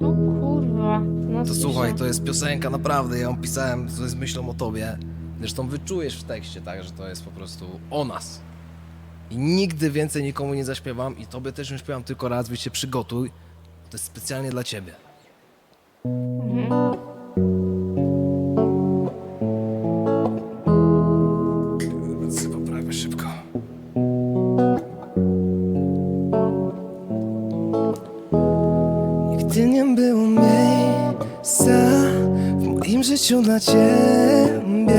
O kurwa. No To słuchaj, to jest piosenka naprawdę, ja ją pisałem z z myślą o tobie. Zresztą wyczujesz w tekście, tak, że to jest po prostu o nas. I nigdy więcej nikomu nie zaśpiewam i tobie też już śpiewam tylko raz, więc się przygotuj. To jest specjalnie dla ciebie. Mhm. Nie było miejsca w moim życiu dla ciebie.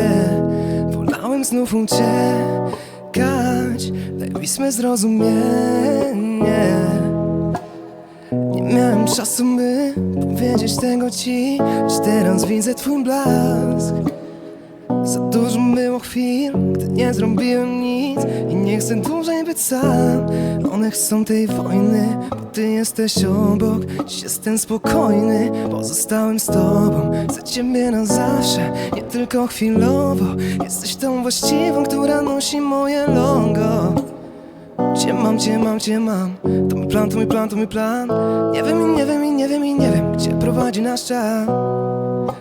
Wolałem znów uciekać, daj swe zrozumienie. Nie miałem czasu, by powiedzieć tego ci, że teraz widzę twój blask. Za dużo było chwil, gdy nie zrobiłem nic I nie chcę dłużej być sam One chcą tej wojny, bo ty jesteś obok. Dziś jestem spokojny, pozostałem z tobą. Chcę ciebie na zawsze, nie tylko chwilowo. Jesteś tą właściwą, która nosi moje logo. Cię mam, cię mam, cię mam? To mój plan, to mój plan, to mój plan. Nie wiem i nie wiem i nie wiem i nie wiem Gdzie prowadzi nasz czas.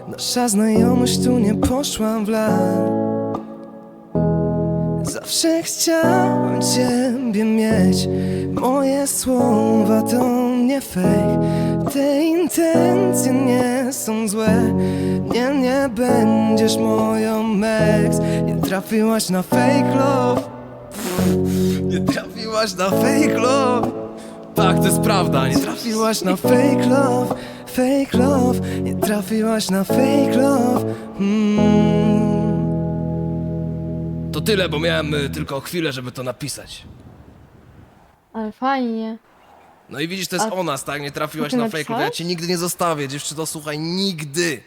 Nasza znajomość tu nie poszła w las Zawsze chciałem Ciebie mieć. Moje słowa to nie fake. Te intencje nie są złe. Nie, nie będziesz moją ex. Nie trafiłaś na fake love. Nie trafiłaś na fake love. Tak, to jest prawda, nie trafiłaś. Na fake love Fake love, nie trafiłaś na fake love. Mm. To tyle, bo miałem y, tylko chwilę, żeby to napisać Ale fajnie. No i widzisz, to jest A o nas, tak? Nie trafiłaś ty na love, ja napisałeś? cię nigdy nie zostawię, dziewczyno, słuchaj, nigdy